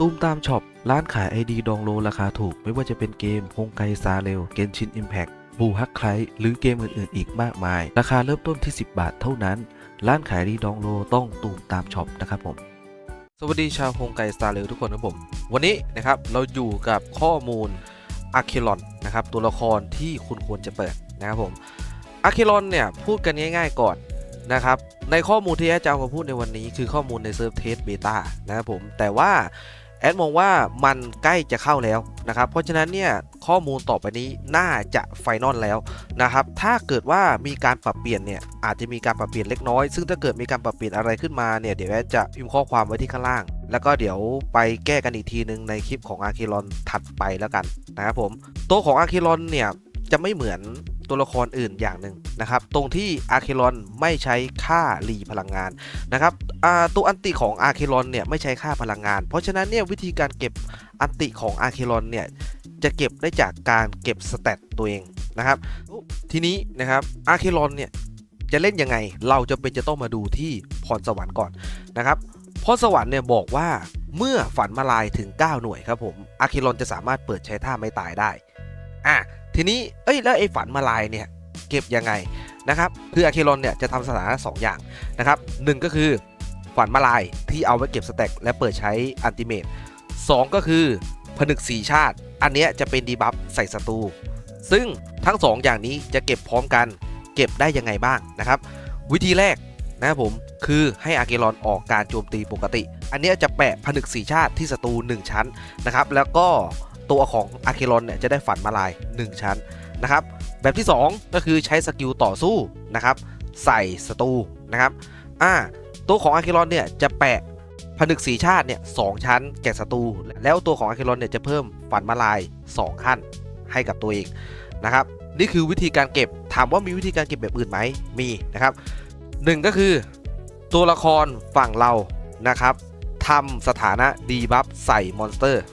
ตูมตามช็อป ร้านขาย ID ดองโลราคาถูก ไม่ว่าจะเป็นเกมฮงไกซาเรลเกนชินอิมแพ t บูฮักไคลหรือเกมอื่นๆ อีกมากมาย ราคาเริ่มต้นที่ 10 บาทเท่านั้น ร้านขายดีดองโลต้องตูมตามช็อปนะครับผม สวัสดีชาวฮงไกสตาเรลทุกคนครับผม วันนี้นะครับเราอยู่กับข้อมูลอาเคลอนนะครับตัวละครที่คุณควรจะเปิดนะครับผมอาเคลอนเนี่ยพูดกันง่าย ๆ ก่อนนะครับในข้อมูลที่อดจะเอามาพูดในวันนี้ คือข้อมูลในเซิร์ฟเทสเบต้านะครับผมแต่ว่า แอดมองว่ามันใกล้จะเข้าแล้วนะครับ เพราะฉะนั้นเนี่ยข้อมูลต่อไปนี้น่าจะไฟนอลแล้วนะครับ ถ้าเกิดว่ามีการปรับเปลี่ยนเนี่ยอาจจะมีการปรับเปลี่ยนเล็กน้อย ซึ่งถ้าเกิดมีการปรับเปลี่ยนอะไรขึ้นมาเนี่ยเดี๋ยวแอดจะพิมพ์ข้อความไว้ที่ข้างล่าง แล้วก็เดี๋ยวไปแก้กันอีกทีนึงในคลิปของอาร์เคลอนถัดไปแล้วกันนะครับผม ตัวของอาร์เคลอนเนี่ยจะไม่เหมือน ตัวละครอื่นอย่างหนึ่งนะครับ ตรงที่อาร์เคลอนไม่ใช้ค่ารีพลังงานนะครับตัวอันติของอาร์เคลอนเนี่ยไม่ใช้ค่าพลังงาน เพราะฉะนั้นเนี่ยวิธีการเก็บอันติของอาร์เคลอนเนี่ยจะเก็บได้จากการเก็บสเตตตัวเองนะครับ ทีนี้นะครับอาร์เคลอนเนี่ยจะเล่นยังไง เราจะเป็นจะต้องมาดูที่พรสวรรค์ก่อนนะครับพรสวรรค์เนี่ยบอกว่าเมื่อฝันมาลายถึง 9 หน่วยครับผมอาร์เคลอนจะสามารถเปิดใช้ท่าไม่ตายได้อะ ทีนี้เอ้ยแล้วไอ้ฝันมาลายเนี่ยเก็บยังไงนะครับคืออาร์เคลอนเนี่ยจะทำสถานะสองอย่างนะครับหนึ่งก็คือฝันมาลายที่เอาไว้เก็บสแต็กและเปิดใช้อันติเมตสองก็คือผนึกสีชาติ อันเนี้ยจะเป็นดีบัฟใส่ศัตรูซึ่งทั้งสองอย่างนี้จะเก็บพร้อมกันเก็บได้ยังไงบ้างนะครับ วิธีแรกนะครับผมคือให้อาร์เกลอนออกการโจมตีปกติ อันเนี้ยจะแปะผนึกสีชาติที่ศัตรู1ชั้นนะครับ แล้วก็ ตัวของอาเคลอนเนี่ยจะได้ฝันมาลาย 1 ชั้นนะครับ แบบที่ 2 ก็คือใช้สกิลต่อสู้นะครับใส่ศัตรูนะครับอ่าตัวของอาเคลอนเนี่ยจะแปะผนึกสีชาติเนี่ยสองชั้นแก่ศัตรูแล้วตัวของอาเคลอนเนี่ยจะเพิ่มฝันมาลาย 2 ขั้นให้กับตัวเองนะครับนี่คือวิธีการเก็บถามว่ามีวิธีการเก็บแบบอื่นไหมมีนะครับหนึ่งก็คือตัวละครฝั่งเรานะครับทำสถานะดีบัฟใส่มอนสเตอร์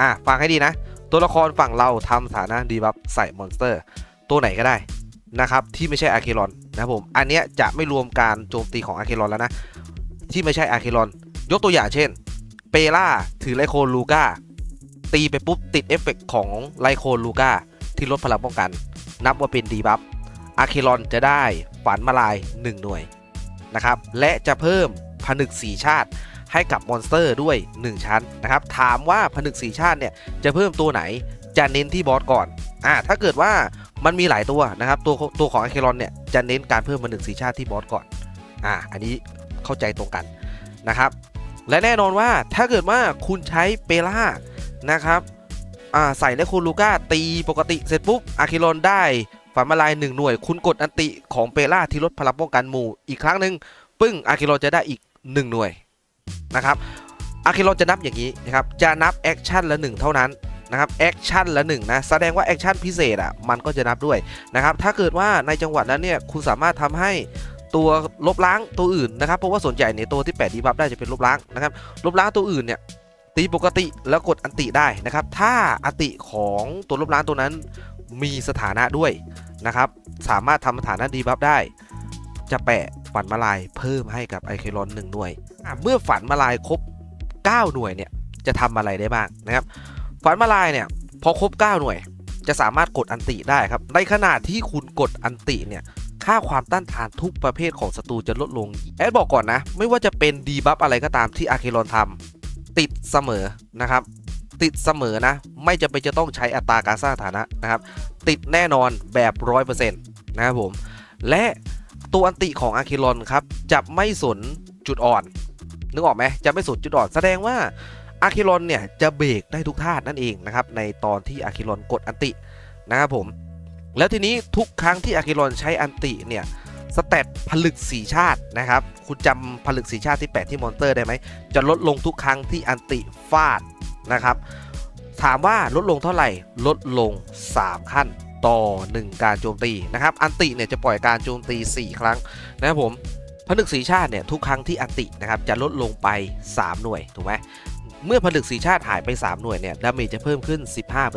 อะฟังให้ดีนะ ตัวละครฝั่งเราทำสถานะดีบัฟใส่มอนสเตอร์ ตัวไหนก็ได้นะครับที่ไม่ใช่อาร์เคลอนนะผมอันเนี้ยจะไม่รวมการโจมตีของอาร์เคลอนแล้วนะ ที่ไม่ใช่อาร์เคลอน ยกตัวอย่างเช่น เปล่าถือไลโคนลูก้าตีไปปุ๊บติดเอฟเฟกต์ของไลโคนลูก้าที่ลดพลังป้องกัน นับว่าเป็นดีบัฟอาร์เคลอนจะได้ฝันมาลาย 1 หน่วยนะครับและจะเพิ่มผนึกสีชาติ ให้กับมอนสเตอร์ด้วย 1 ชั้นนะครับ ถามว่าผนึกสีชาติเนี่ยจะเพิ่มตัวไหนจะเน้นที่บอสก่อนอ่าถ้าเกิดว่ามันมีหลายตัวนะครับ ตัวตัวของอเคลอนเนี่ยจะเน้นการเพิ่มผนึกสีชาติที่บอสก่อนอ่าอันนี้เข้าใจตรงกันนะครับ และแน่นอนว่าถ้าเกิดว่าคุณใช้เปล่านะครับอ่าใส่และคุณลูก้าตีปกติเสร็จปุ๊บอาร์เคลอนได้ฝันมาลาย1หน่วย คุณกดอันติของเปล่าที่ลดพลังป้องกันหมู่อีกครั้งหนึ่งปึ้งอาคิโลจะได้อีก 1 หน่วย นะครับอาคิโลจะนับอย่างนี้นะครับจะนับแอคชั่นละ1เท่านั้นนะครับแอคชั่นละ1นะแสดงว่าแอคชั่นพิเศษอะมันก็จะนับด้วยนะครับถ้าเกิดว่าในจังหวะนั้นเนี่ยคุณสามารถทำให้ตัวลบล้างตัวอื่นนะครับเพราะว่าส่วนใหญ่เนี่ยตัวที่ 8 ดีบัฟได้จะเป็นลบล้างนะครับลบล้างตัวอื่นเนี่ยตีปกติแล้วกดอันติได้นะครับถ้าอันติของตัวลบล้างตัวนั้นมีสถานะด้วยนะครับสามารถทำสถานะดีบัฟได้ จะแปะฝันมาลายเพิ่มให้กับไอเคลอนหน่วยอะ เมื่อฝันมาลายครบ 9 หน่วยเนี่ยจะทำอะไรได้บ้างนะครับ ฝันมาลายเนี่ยพอครบ 9 หน่วย จะสามารถกดอันติได้ครับ ในขณะที่คุณกดอันติเนี่ยค่าความต้านทานทุกประเภทของศัตรูจะลดลง แอดบอกก่อนนะ ไม่ว่าจะเป็นดีบัฟอะไรก็ตามที่อาร์เคลอนทำติดเสมอนะครับ ติดเสมอนะ ไม่จำเป็นจะต้องใช้อัตราการสร้างฐานะนะครับ ติดแน่นอนแบบ 100%นะครับผม และตัวอันติของอาร์คิลอนครับจะไม่สนจุดอ่อน นึกออกไหมจะไม่สนจุดอ่อนแสดงว่าอาคิลอนเนี่ยจะเบรกได้ทุกท่านั่นเองนะครับในตอนที่อาคิลอนกดอันตินะครับผม แล้วทีนี้ทุกครั้งที่อาคิลอนใช้อันติเนี่ยสเตตผลึกสีชาตินะครับ คุณจำผลึกสีชาติที่แปะที่มอนเตอร์ได้ไหม จะลดลงทุกครั้งที่อันติฟาดนะครับ ถามว่าลดลงเท่าไหร่ ลดลง 3 ขั้นต่อ 1 การโจมตีนะครับ อันติเนี่ยจะปล่อยการโจมตี 4 ครั้งนะครับผม ผนึกสีชาติเนี่ยทุกครั้งที่อตินะครับจะลดลงไป 3 หน่วยถูกไหมเมื่อผนึกสีชาติหายไป 3 หน่วยเนี่ยดาเมจจะเพิ่มขึ้น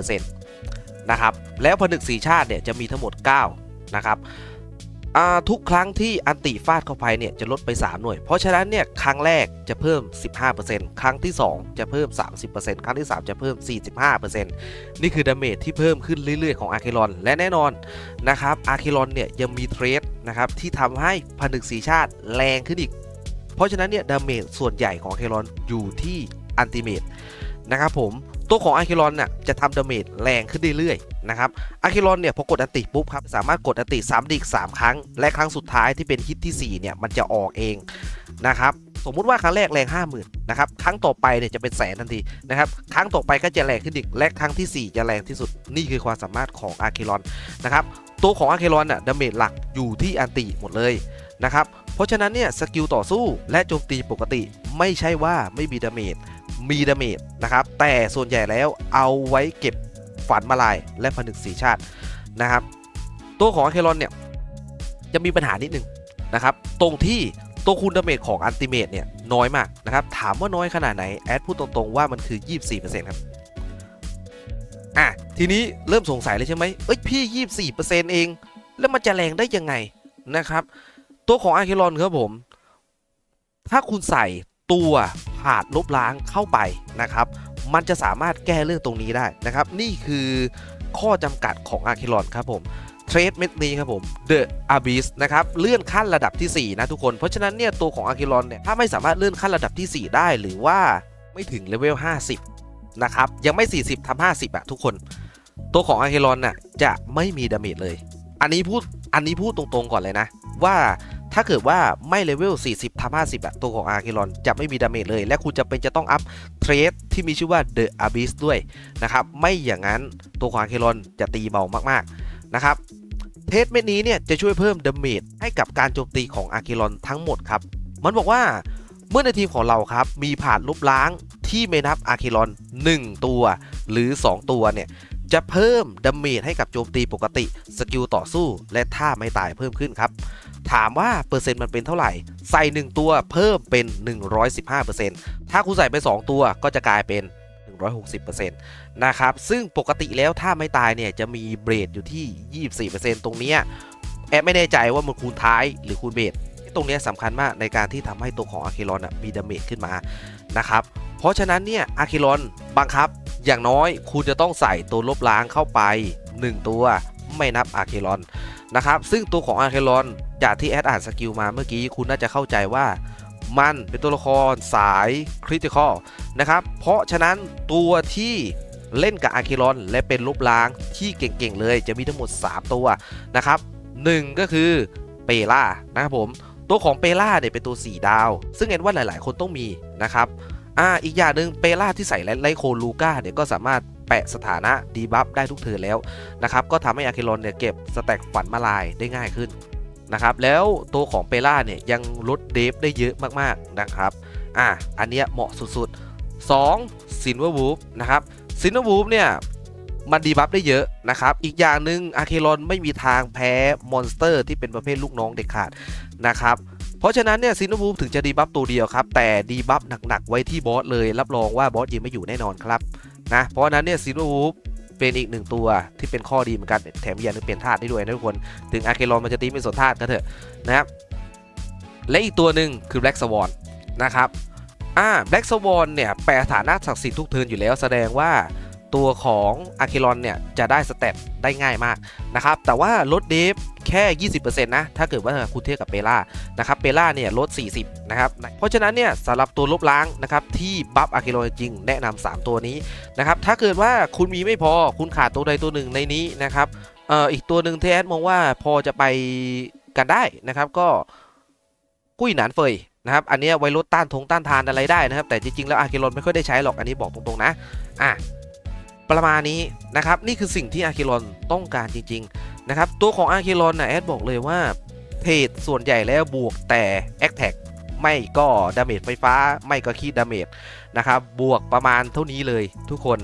15%นะครับแล้วผนึกสีชาติเนี่ยจะมีทั้งหมด 9 นะครับ ทุกครั้งที่อันติฟาดเข้าไปเนี่ยจะลดไป 3 หน่วย เพราะฉะนั้นเนี่ยครั้งแรกจะเพิ่ม 15%ครั้งที่ 2 จะเพิ่ม 30%ครั้งที่ 3 จะเพิ่ม 45%นี่คือดาเมจที่เพิ่มขึ้นเรื่อยๆของอาร์เคลอนและแน่นอนนะครับอาร์เคลอนเนี่ยยังมีเทรดนะครับที่ทำให้ผนึกสีชาติแรงขึ้นอีก เพราะฉะนั้นเนี่ยดาเมจส่วนใหญ่ของอาร์เคลอนอยู่ที่อันติเมตนะครับผมตัวของอาร์เคลอนน่ะจะทำดาเมจแรงขึ้นเรื่อยๆนะครับอาคิรอนเนี่ยพอกดอันติปุ๊บครับสามารถกดอันติซ้ำได้อีก3ครั้ง และครั้งสุดท้ายที่เป็นฮิตที่4เนี่ยมันจะออกเองนะครับสมมุติว่าครั้งแรกแรง 50,000นะครับครั้งต่อไปเนี่ยจะเป็นแสนทันทีนะครับครั้งต่อไปก็จะแรงขึ้นอีกและครั้งทีสี่4 จะแรงที่สุดนี่คือความสามารถของอาคิรอนนะครับตัวของอาคิรอนน่ะดาเมจหลักอยู่ที่อันติหมดเลยนะครับเพราะฉะนั้นเนี่ยสกิลต่อสู้และโจมตีปกติไม่ใช่ว่าไม่มีดาเมจมีดาเมจนะครับแต่ส่วนใหญ่แล้วเอาไว้เก็บ ฝันมาลายและผนึกสีชาตินะครับ ตัวของอะเคลอนเนี่ยจะมีปัญหานิดนึงนะครับ ตรงที่ตัวคูณดาเมจของอันติเมตเนี่ยน้อยมากนะครับ ถามว่าน้อยขนาดไหน แอดพูดตรงๆว่ามันคือ 24%ครับอะทีนี้เริ่มสงสัยเลยใช่ไหมเอ้ยพี่ 24%เอง แล้วมันจะแรงได้ยังไงนะครับ ตัวของอะเคลอนครับผม ถ้าคุณใส่ตัวผาดลบล้างเข้าไปนะครับ มันจะสามารถแก้เรื่องตรงนี้ได้นะครับ นี่คือข้อจำกัดของอาร์เคลอนครับผมเทรดเม็ดนี้ครับผม The Abyss นะครับ เลื่อนขั้นระดับที่ 4 นะทุกคน เพราะฉะนั้นเนี่ยตัวของอาร์เคลอนเนี่ย ถ้าไม่สามารถเลื่อนขั้นระดับที่ 4 ได้ หรือว่าไม่ถึงเลเวล 50 นะครับ ยังไม่ 40ทำ50อะทุกคน ตัวของอาร์เคลอนน่ะจะไม่มีดาเมจเลย อันนี้พูด อันนี้พูดตรงๆก่อนเลยนะ ว่า ถ้าเกิดว่าไม่เลเวล 40ทำ50อะตัวของอาร์เคลอนจะไม่มีดาเมจเลย และคุณจะเป็นจะต้องอัพเทรดที่มีชื่อว่า The Abyss ด้วยนะครับ ไม่อย่างนั้นตัวของอาร์เคลอนจะตีเบามากๆนะครับ เทสเม็ดนี้เนี่ยจะช่วยเพิ่มดาเมจให้กับการโจมตีของอาร์เคลอนทั้งหมดครับ มันบอกว่าเมื่อในทีมของเราครับมีผ่านลบล้างที่ไม่นับอาร์เคลอน 1 ตัวหรือ 2 ตัวเนี่ย จะเพิ่มดาเมจให้กับโจมตีปกติ สกิลต่อสู้ และท่าไม่ตายเพิ่มขึ้นครับ ถามว่าเปอร์เซ็นต์มันเป็นเท่าไหร่ ใส่ 1 ตัวเพิ่มเป็น 115%ถ้าคุณใส่ไป 2 ตัวก็จะกลายเป็น 160%นะครับ ซึ่งปกติแล้วถ้าไม่ตายเนี่ยจะมีเบรดอยู่ที่ 24%ตรงเนี้ยแอบไม่แน่ใจว่ามันคูณท้ายหรือคูณเบรดตรงเนี้ยสำคัญมากในการที่ทำให้ตัวของอาคิรอนมีดาเมจขึ้นมานะครับเพราะฉะนั้นเนี่ยอาคิรอนบังคับ อย่างน้อยคุณจะต้องใส่ตัวลบล้างเข้าไป 1 ตัวไม่นับอาร์เคิรอนนะครับ ซึ่งตัวของอาร์เคิรอนจากที่แอดอ่านสกิลมาเมื่อกี้คุณน่าจะเข้าใจว่ามันเป็นตัวละครสายคริติคอลนะครับ เพราะฉะนั้นตัวที่เล่นกับอาร์เคิรอนและเป็นลบล้างที่เก่งๆเลยจะมีทั้งหมด 3 ตัวนะครับหนึ่งก็คือเปล่านะครับผม ตัวของเปล่าเนี่ยเป็นตัว 4 ดาว ซึ่งเห็นว่าหลายๆ คนต้องมีนะครับ อ่าอีกอย่างหนึ่งเปล่าที่ใส่ไลโคลูก้าเนี่ยก็สามารถแปะสถานะดีบัฟได้ทุกเทิร์นแล้วนะครับก็ทำให้อาคิรอนเนี่ยเก็บสแต็กฝันมาลายได้ง่ายขึ้นนะครับแล้วตัวของเปล่าเนี่ยยังลดเดฟได้เยอะมากๆนะครับอะอันเนี้ยเหมาะสุดๆ 2 ซินเวอร์วูฟนะครับซินเวอร์วูฟเนี่ยมันดีบัฟได้เยอะนะครับ อีกอย่างหนึ่งอาเคลอนไม่มีทางแพ้มอนสเตอร์ที่เป็นประเภทลูกน้องเด็กขาดนะครับ เพราะฉะนั้นเนี่ยซินเวอร์วูฟถึงจะดีบัฟตัวเดียวครับ แต่ดีบัฟหนักๆ ไว้ที่บอสเลย รับรองว่าบอสยังไม่อยู่แน่นอนครับนะเพราะฉะนั้นเนี่ยซินเวอร์วูฟเป็นอีกหนึ่งตัวที่เป็นข้อดีเหมือนกันแถมยังเปลี่ยนธาตุได้ด้วยนะทุกคน ถึงอาเคลอนมันจะตีไม่สนธาตุก็เถอะนะครับและอีกตัวหนึ่งคือ Black Swan นะครับอ่า Black Swan เนี่ยแปลฐานะศักดิ์สิทธิ์ทุกเทินอยู่แล้วแสดงว่าตัวของอาเคลอนเนี่ยจะได้สเตตได้ง่ายมากนะครับแต่ว่าลดเดฟแค่ 20%นะ ถ้าเกิดว่าคุณเทียบกับเปล่า นะครับเปล่าเนี่ยลด 40 นะครับ เพราะฉะนั้นเนี่ยสำหรับตัวลบล้างนะครับที่บัฟอาร์เคลจริงแนะนำ3ตัวนี้นะครับถ้าเกิดว่าคุณมีไม่พอคุณขาดตัวใดตัวหนึ่งในนี้นะครับเอ่ออีกตัวหนึ่งที่แอดมองว่าพอจะไปกันได้นะครับก็กุ้ยหนานเฟยนะครับอันเนี้ยไว้ลดต้านทงต้านทานอะไรได้นะครับ แต่จริงๆแล้วอาร์เคลอนไม่ค่อยได้ใช้หรอกอันนี้บอกตรงๆนะอะประมาณนี้นะครับนี่คือสิ่งที่อาร์เคลอนต้องการจริงๆนะครับตัวของอาร์เคลอนนะแอดบอกเลยว่า เพจส่วนใหญ่แล้วบวกแต่แอคแท็กไม่ก็ดาเมจไฟฟ้าไม่ก็คีดดาเมจนะครับบวกประมาณเท่านี้เลยทุกคน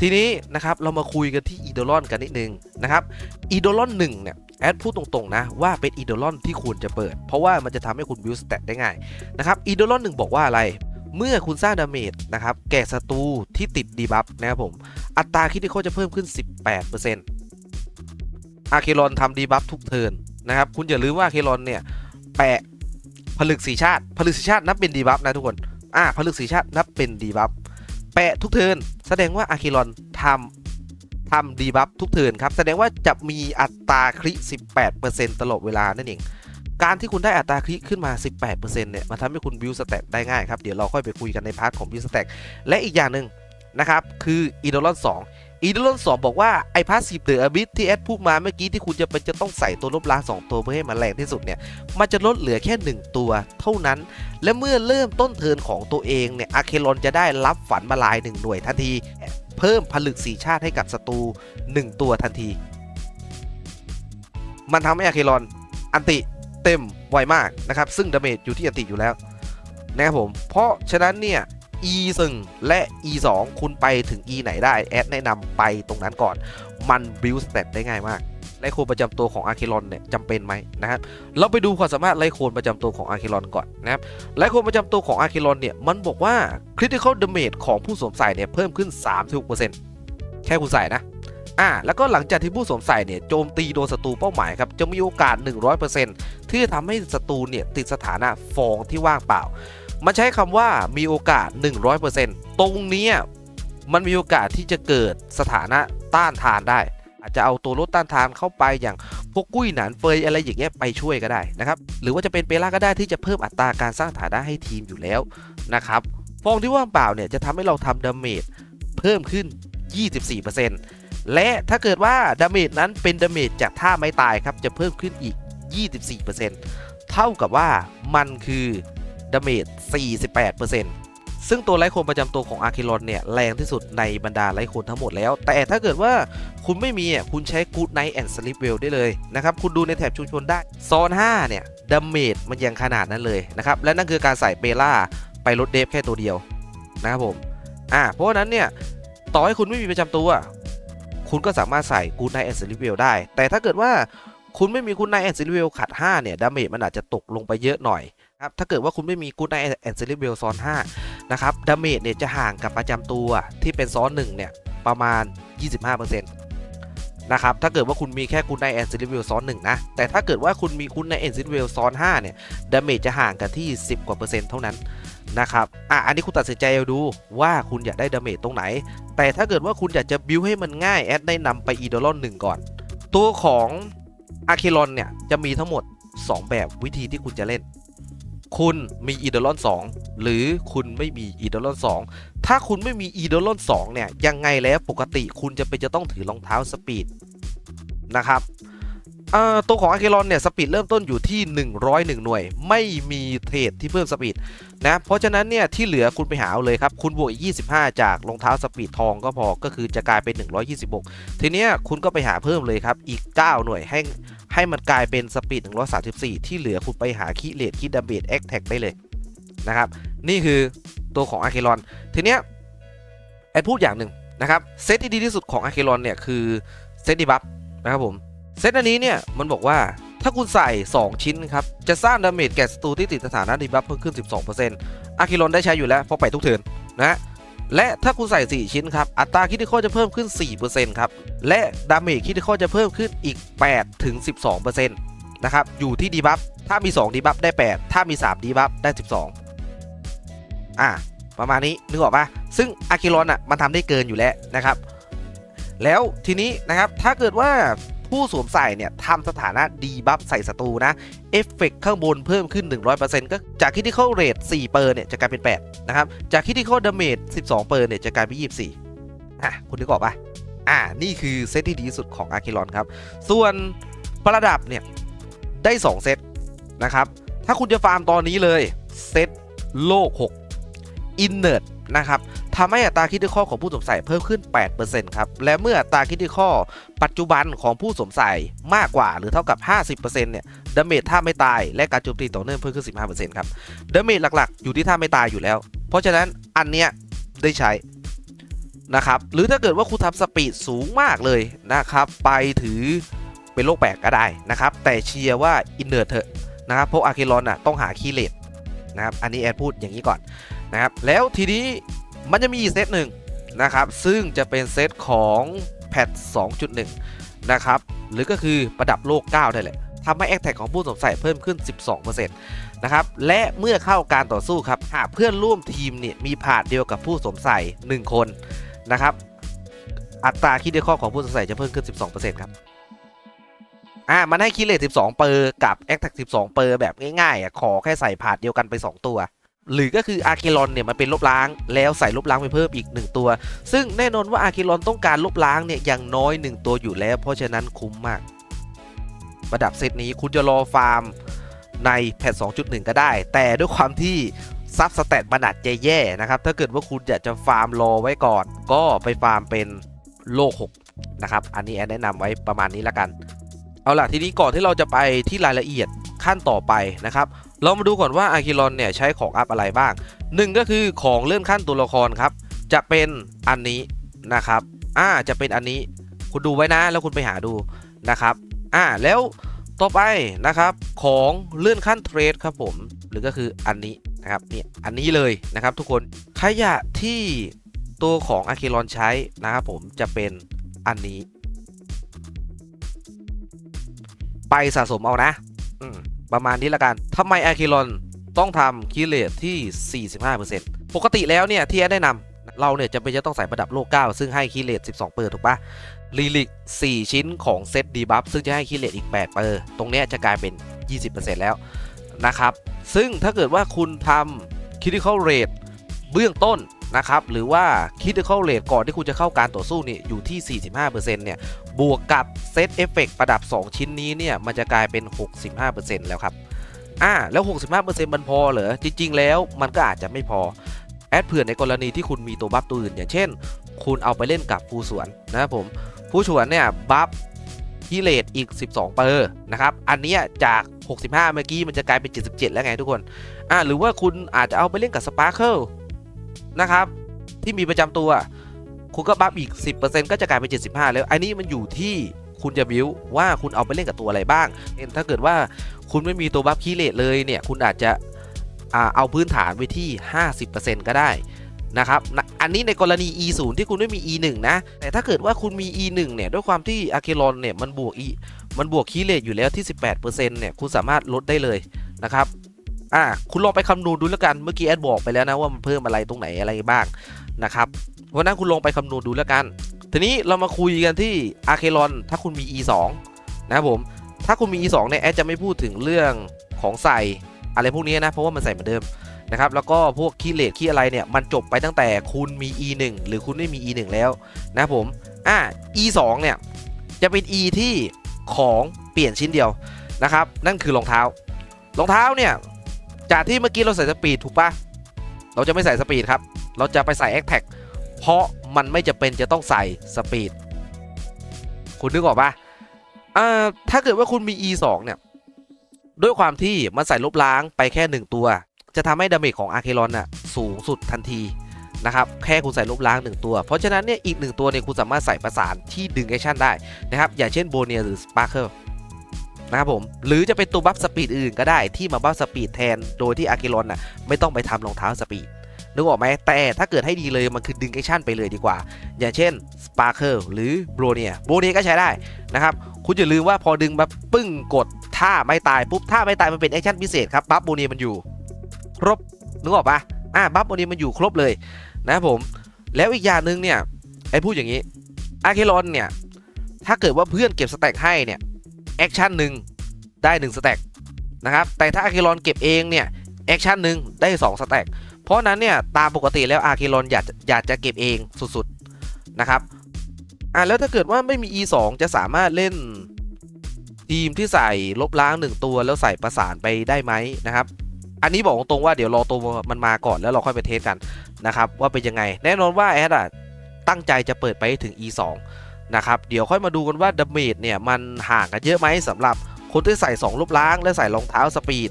ทีนี้นะครับเรามาคุยกันที่อีโดลอนกันนิดนึงนะครับอีโดลอนหนึ่งเนี่ยแอดพูดตรงๆนะว่าเป็นอีโดลอนที่ควรจะเปิด เพราะว่ามันจะทำให้คุณบิวสเตตได้ง่ายนะครับอีโดลอนหนึ่งบอกว่าอะไรเมื่อคุณสร้างดาเมจนะครับแก่ศัตรูที่ติดดีบัฟนะครับผม อัตราคิดที่เขาจะเพิ่มขึ้น 18%อาเคลอนทำดีบัฟทุกเทิร์น นะครับ คุณอย่าลืมว่าเคลอนเนี่ยแปะผลึกสีชาติ ผลึกสีชาตินับเป็นดีบัฟนะทุกคน อ่า ผลึกสีชาตินับเป็นดีบัฟ แปะทุกเทิน แสดงว่าอาเคลอนทำทำดีบัฟทุกเทินครับ แสดงว่าจะมีอัตราคริ18%ตลอดเวลานั่นเอง การที่คุณได้อัตราคลิขึ้นมา 18%เนี่ย มันทำให้คุณบิวสแต็กได้ง่ายครับ เดี๋ยวเราค่อยไปคุยกันในพาร์ทของบิวสแต็กและอีกอย่างหนึ่งนะครับ คืออีโดลอน2 อีโดลอน2บอกว่าไอพาสซีฟเดอร์อบิทที่แอดพูดมาเมื่อกี้ที่คุณจะเป็นจะต้องใส่ตัวลบล้าง2ตัวเพื่อให้มันแรงที่สุดเนี่ยมันจะลดเหลือแค่ 1 ตัวเท่านั้น และเมื่อเริ่มต้นเทินของตัวเองเนี่ยอาเคลอนจะได้รับฝันมาลาย 1 หน่วยทันที เพิ่มผลึกสีชาติให้กับศัตรู1 ตัวทันที มันทำให้อาเคลอนอันติเต็มไวมากนะครับซึ่งดาเมจอยู่ที่อันติอยู่แล้วนะครับผมเพราะฉะนั้นเนี่ย e 1และ e 2คุณไปถึง e ไหนได้แอดแนะนำไปตรงนั้นก่อน มันบิวสเตตได้ง่ายมากไลโคนประจำตัวของอาร์เคลอนเนี่ยจำเป็นไหมนะครับเราไปดูความสามารถไลโคนประจำตัวของอาร์เคลอนก่อนนะครับไลโคนประจำตัวของอาร์เคลอนเนี่ยมันบอกว่า critical damage ของผู้สวมใส่เนี่ยเพิ่มขึ้น 36%แค่คุณใส่นะอ่าแล้วก็หลังจากที่ผู้สวมใส่เนี่ยโจมตีโดนศัตรูเป้าหมายครับจะมีโอกาส 100%ที่จะทำให้ศัตรูเนี่ยติดสถานะฟองที่ว่างเปล่า มันใช้คำว่ามีโอกาส 100%ตรงเนี้มันมีโอกาสที่จะเกิดสถานะต้านทานได้ อาจจะเอาตัวลดต้านทานเข้าไปอย่างพวกกุ้ยหนานเฟยอะไรอย่างเงี้ยไปช่วยก็ได้นะครับ หรือว่าจะเป็นเปล่าก็ได้ที่จะเพิ่มอัตราการสร้างฐานะให้ทีมอยู่แล้วนะครับฟองที่ว่างเปล่าเนี่ยจะทำให้เราทำดาเมจเพิ่มขึ้น 24%และถ้าเกิดว่าดาเมจนั้นเป็นดาเมจจากท่าไม้ตายครับจะเพิ่มขึ้นอีก 24%เท่ากับว่ามันคือดาเมจ 48%ซึ่งตัวไลโคนประจำตัวของอาร์คิลอนเนี่ย แรงที่สุดในบรรดาไลโคนทั้งหมดแล้ว แต่ถ้าเกิดว่าคุณไม่มีอะคุณใช้ Good Night and Sleep Well ได้เลยนะครับ คุณดูในแถบชุมชนได้ซอน5เนี่ยดาเมจมันยังขนาดนั้นเลยนะครับ และนั่นคือการใส่เบล่าไปลดเดฟแค่ตัวเดียวนะครับผมอ่าเพราะฉะนั้นเนี่ยต่อให้คุณไม่มีประจำตัว คุณก็สามารถใส่ Good Night and Sleep Well ได้ แต่ถ้าเกิดว่าคุณไม่มี Good Night and Sleep Well ขัด 5 เนี่ย ดาเมจมันอาจจะตกลงไปเยอะหน่อย ครับถ้าเกิดว่าคุณไม่มี Good Night and Sleep Well ซ้อน5นะครับดาเมจเนี่ยจะห่างกับประจำตัวที่เป็นซ้อน1เนี่ยประมาณ 25%นะครับถ้าเกิดว่าคุณมีแค่ Good Night and Sleep Well ซ้อน1นะ แต่ถ้าเกิดว่าคุณมี Good Night and Sleep Well ซ้อน5เนี่ยดาเมจจะห่างกันที่ 10 กว่าเปอร์เซ็นต์เท่านั้นนะครับอะอันนี้คุณตัดสินใจเอาดูว่าคุณอยากได้ดาเมจตรงไหน แต่ถ้าเกิดว่าคุณอยากจะบิวให้มันง่ายแอดได้นำไปอีโดลอนหนึ่งก่อน ตัวของอาเคลอนเนี่ยจะมีทั้งหมด 2 แบบวิธีที่คุณจะเล่น คุณมีอีโดลอน2 หรือคุณไม่มีอีโดลอน2 ถ้าคุณไม่มีอีโดลอน2เนี่ยยังไงแล้วปกติคุณจะเป็นจะต้องถือรองเท้าสปีดนะครับ ตัวของอาเคลอนเนี่ยสปีดเริ่มต้นอยู่ที่ 101 หน่วย ไม่มีเทรดที่เพิ่มสปีดนะเพราะฉะนั้นเนี่ยที่เหลือคุณไปหาเอาเลยครับ คุณบวกอีก 25 จากรองเท้าสปีดทองก็พอก็คือจะกลายเป็น 126 ทีเนี้ยคุณก็ไปหาเพิ่มเลยครับ อีก 9 หน่วยให้ให้มันกลายเป็นสปีด 134 ที่เหลือคุณไปหาคีเลดคีดาเบดแอคแท็กได้เลยนะครับนี่คือตัวของอาเคลอนทีเนี้ยแอพูดอย่างหนึ่งนะครับเซตที่ดีที่สุดของอาเคลอนเนี่ยคือเซตดีบัฟนะครับผม เซตอันนี้เนี่ยมันบอกว่าถ้าคุณใส่ 2 ชิ้นครับ จะสร้างดาเมจแก่ศัตรูที่ติดสถานะดีบัฟเพิ่มขึ้น 12%อาคิรอนได้ใช้อยู่แล้วเพราะไปทุกเทินนะและถ้าคุณใส่ 4 ชิ้นครับ อัตราคิดที่ข้อจะเพิ่มขึ้น 4%ครับ และดาเมจคิดที่ข้อจะเพิ่มขึ้นอีก 8 ถึง 12%นะครับ อยู่ที่ดีบัฟ ถ้ามี 2 ดีบัฟได้ 8 ถ้ามี 3 ดีบัฟได้ 12 อะ ประมาณนี้ นึกออกปะซึ่งอาคิรอนอะ มันทำได้เกินอยู่แล้วนะครับ แล้วทีนี้นะครับ ถ้าเกิดว่า ผู้สวมใส่เนี่ยทำสถานะดีบัฟใส่ศัตรูนะ เอฟเฟกข้างบนเพิ่มขึ้น 100%ก็จากคิดที่เข้าเรท4เปอร์เนี่ยจะกลายเป็น 8 นะครับ จากคิดที่เข้าดาเมจ12เปอร์เนี่ยจะกลายเป็น 24อะคุณนึกออกปะอ่า นี่คือเซตที่ดีที่สุดของอาร์คิลอนครับ ส่วนประดับเนี่ยได้ 2 เซตนะครับ ถ้าคุณจะฟาร์มตอนนี้เลย เซตโลก 6 อินเนอร์นะครับ ทำให้อัตราคิดที่ข้อของผู้สวมใส่เพิ่มขึ้น 8%ครับ และเมื่ออัตราคิดที่ข้อปัจจุบันของผู้สวมใส่มากกว่าหรือเท่ากับ 50%เนี่ยดาเมจท่าไม่ตายและการโจมตีต่อเนื่องเพิ่มขึ้น 15%ครับดาเมจหลักๆ อยู่ที่ท่าไม่ตายอยู่แล้ว เพราะฉะนั้นอันเนี้ยได้ใช้นะครับหรือถ้าเกิดว่าคุณทำสปีดสูงมากเลยนะครับ ไปถือเป็นโรคแปลกก็ได้นะครับ แต่เชียร์ว่าอินเนอร์เถอะนะครับเพราะอาร์เคลอนอะต้องหาคีเลตนะครับอันนี้แอดพูดอย่างนี้ก่อนนะครับแล้วทีนี้ มันจะมีอีกเซตหนึ่งนะครับ ซึ่งจะเป็นเซตของแพท 2.1 นะครับ หรือก็คือประดับโลก 9 ได้แหละทำให้แอคแท็กของผู้สวมใส่เพิ่มขึ้น 12%นะครับ และเมื่อเข้าการต่อสู้ครับ หากเพื่อนร่วมทีมเนี่ยมีผาดเดียวกับผู้สวมใส่ 1 คนนะครับ อัตราคิดเดคอของผู้สวมใส่จะเพิ่มขึ้น 12%ครับอ่ามันให้คิดเลท12 เปอร์กับแอคแท็ก12 เปอร์แบบง่ายๆอะขอแค่ใส่ผาดเดียวกันไป 2 ตัว หรือก็คืออาร์เคลอนเนี่ยมันเป็นลบล้าง แล้วใส่ลบล้างไปเพิ่มอีก 1 ตัว ซึ่งแน่นอนว่าอาร์เคลอนต้องการลบล้างเนี่ยอย่างน้อย 1 ตัวอยู่แล้ว เพราะฉะนั้นคุ้มมากระดับเซตนี้คุณจะรอฟาร์มในแพท 2.1 ก็ได้ แต่ด้วยความที่ซับสแตทมันอาจจะแย่นะครับ ถ้าเกิดว่าคุณอยากจะฟาร์มรอไว้ก่อน ก็ไปฟาร์มเป็นโลก6นะครับ อันนี้แอนแนะนำไว้ประมาณนี้ละกัน เอาล่ะทีนี้ก่อนที่เราจะไปที่รายละเอียดขั้นต่อไปนะครับ เรามาดูก่อนว่าอาคิรอนเนี่ยใช้ของอัพอะไรบ้างหนึ่งก็คือของเลื่อนขั้นตัวละครครับ จะเป็นอันนี้นะครับอ่าจะเป็นอันนี้คุณดูไว้นะแล้วคุณไปหาดูนะครับอ่าแล้วต่อไปนะครับของเลื่อนขั้นเทรดครับผมหรือก็คืออันนี้นะครับเนี่ยอันนี้เลยนะครับทุกคนขยะที่ตัวของอาคิรอนใช้นะครับผมจะเป็นอันนี้ ไปสะสมเอานะอื ประมาณนี้ละกันทำไมอาคิรอนต้องทำคีเลตที่ 45%ปกติแล้วเนี่ยที่แอดได้นำเราเนี่ยจะเป็นจะต้องใส่ประดับโลก9ซึ่งให้คีเลต12 เปอร์ถูกปะลีลิก 4 ชิ้นของเซตดีบัฟซึ่งจะให้คีเลตอีก 8 เปอร์ ตรงเนี้ยจะกลายเป็น 20%แล้วนะครับ ซึ่งถ้าเกิดว่าคุณทำ critical rate เบื้องต้น นะครับหรือว่า critical rate ก่อนที่คุณจะเข้าการต่อสู้นี่อยู่ที่ 45%เนี่ยบวกกับเซตเอฟเฟกประดับ 2 ชิ้นนี้เนี่ยมันจะกลายเป็น 65%แล้วครับอ่าแล้ว 65%มันพอเหรอ จริง ๆ แล้วมันก็อาจจะไม่พอ แอดเผื่อในกรณีที่คุณมีตัวบัฟตัวอื่น อย่างเช่น คุณเอาไปเล่นกับผู้สวนนะครับผมผู้สวนเนี่ยบัฟฮิเลตอีก 12 เปอร์นะครับ อันนี้จาก 65 เมื่อกี้มันจะกลายเป็น 77 แล้วไงทุกคน อ่าหรือว่าคุณอาจจะเอาไปเล่นกับสปาร์เคิล นะครับ ที่มีประจำตัว คุณก็บัฟอีก 10%ก็จะกลายเป็น 75 แล้ว อันนี้มันอยู่ที่คุณจะบิวว่าคุณเอาไปเล่นกับตัวอะไรบ้างเช่นถ้าเกิดว่าคุณไม่มีตัวบัฟคีเลตเลยเนี่ย คุณอาจจะเอาพื้นฐานไว้ที่ 50%ก็ได้นะครับ อันนี้ในกรณี e 0 ที่คุณไม่มี e 1 นะ แต่ถ้าเกิดว่าคุณมี e 1 เนี่ย ด้วยความที่อะเคลอนเนี่ย มันบวก e มันบวกคีเลตอยู่แล้วที่ 18%เนี่ย คุณสามารถลดได้เลยนะครับ อ่าคุณลองไปคำนวณดูแล้วกันเมื่อกี้แอดบอกไปแล้วนะว่ามันเพิ่มอะไรตรงไหนอะไรบ้างนะครับเพราะนั้นคุณลองไปคำนวณดูแล้วกัน ทีนี้เรามาคุยกันที่อาเคลอนถ้าคุณมี e 2นะครับผมถ้าคุณมี e 2เนี่ยแอดจะไม่พูดถึงเรื่องของใส่อะไรพวกนี้นะเพราะว่ามันใส่เหมือนเดิมนะครับแล้วก็พวกคีย์เลทคีย์อะไรเนี่ยมันจบไปตั้งแต่คุณมี e 1หรือคุณไม่มี e 1แล้วนะครับผมอ่า e 2เนี่ยจะเป็น e ที่ของเปลี่ยนชิ้นเดียวนะครับนั่นคือรองเท้ารองเท้าเนี่ย จากที่เมื่อกี้เราใส่สปีดถูกปะเราจะไม่ใส่สปีดครับ เราจะไปใส่แอคแท็กเพราะมันไม่จะเป็นจะต้องใส่สปีด คุณนึกออกปะอ่าถ้าเกิดว่าคุณมี e 2เนี่ย ด้วยความที่มันใส่ลบล้างไปแค่ 1 ตัว จะทำให้ดาเมจของอาร์เคลอนน่ะสูงสุดทันทีนะครับ แค่คุณใส่ลบล้าง 1 ตัว เพราะฉะนั้นเนี่ยอีก 1 ตัวเนี่ยคุณสามารถใส่ประสานที่ดึงแอคชั่นได้นะครับ อย่างเช่นโบเนียหรือสปาร์เคิล นะครับผมหรือจะเป็นตัวบัฟสปีดอื่นก็ได้ที่มาบัฟสปีดแทนโดยที่อาร์เคลอนน่ะไม่ต้องไปทำรองเท้าสปีดนึกออกไหมแต่ถ้าเกิดให้ดีเลยมันคือดึงแอคชั่นไปเลยดีกว่า อย่างเช่น Sparkle หรือ b r o n i a b r o n i a ก็ใช้ได้นะครับ คุณอย่าลืมว่าพอดึงแบบปึ้งกดท่าไม่ตายปุ๊บท่าไม่ตายมันเป็นแอคชั่นพิเศษครับบัฟโบเนียมันอยู่ ครบนึกออกปะอ่าบัฟโบเนียมันอยู่ครบเลยนะครับผม แล้วอีกอย่างหนึ่งเนี่ยไอ้พูดอย่างนี้อาร์เคลอนเนี่ยถ้าเกิดว่าเพื่อนเก็บสแต็กให้เนี่ย แอคชั่นหนึ่งได้1สแต็กนะครับแต่ถ้าอาร์เคลอนเก็บเองเนี่ยแอคชั่นหนึ่งได้2สแต็กเพราะนั้นเนี่ยตามปกติแล้วอาร์เคลอนอยากอยากจะเก็บเองสุดๆนะครับอะแล้วถ้าเกิดว่าไม่มี e 2จะสามารถเล่นทีมที่ใส่ลบล้าง 1 ตัวแล้วใส่ประสานไปได้ไหมนะครับอันนี้บอกตรงๆว่าเดี๋ยวรอตัวมันมาก่อนแล้วเราค่อยไปเทสกันนะครับว่าเป็นยังไง แน่นอนว่าแอดอะตั้งใจจะเปิดไปถึง e 2 นะครับเดี๋ยวค่อยมาดูกันว่าดาเมจเนี่ยมันห่างกันเยอะไหมสำหรับคนที่ใส่ 2ลบล้าง และใส่รองเท้าสปีด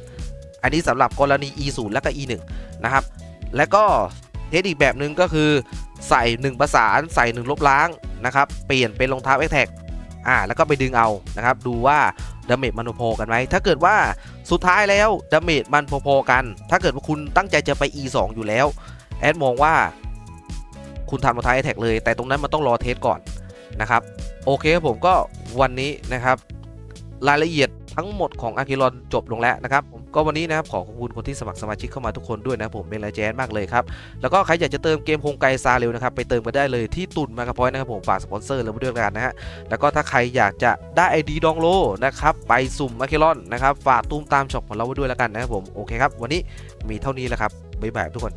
อันนี้สำหรับกรณี e 0และก็ e 1นะครับ และก็เทสอีกแบบหนึ่งก็คือใส่ 1 ประสานใส่ 1 ลบล้างนะครับ เปลี่ยนเป็นรองเท้าแอคแท็กอ่าแล้วก็ไปดึงเอานะครับ ดูว่าดาเมจมันพอกันไหมถ้าเกิดว่าสุดท้ายแล้วดาเมจมันพอๆกัน ถ้าเกิดว่าคุณตั้งใจจะไป E2 อยู่แล้วแอดมองว่าคุณทำรองเท้าแอคแท็กเลย แต่ตรงนั้นมันต้องรอเทสก่อน นะครับโอเคครับผมก็วันนี้นะครับรายละเอียดทั้งหมดของอากิรอนจบลงแล้วนะครับผมก็วันนี้นะครับขอขอบคุณคนที่สมัครสมาชิกเข้ามาทุกคนด้วยนะผมเป็นไรแจนมากเลยครับ แล้วก็ใครอยากจะเติมเกมโฮงไกซาเร็วนะครับไปเติมกันได้เลยที่ตุนมากระพอยนะครับผมฝากสปอนเซอร์แล้วด้วยกันนะฮะแล้วก็ถ้าใครอยากจะได้ไอดีดองโลนะครับไปสุ่มอากิรอนนะครับฝากตุ้มตามช็อปของเราไว้ด้วยแล้วกันนะครับผมโอเคครับวันนี้มีเท่านี้แหละครับบ๊ายบายทุกคน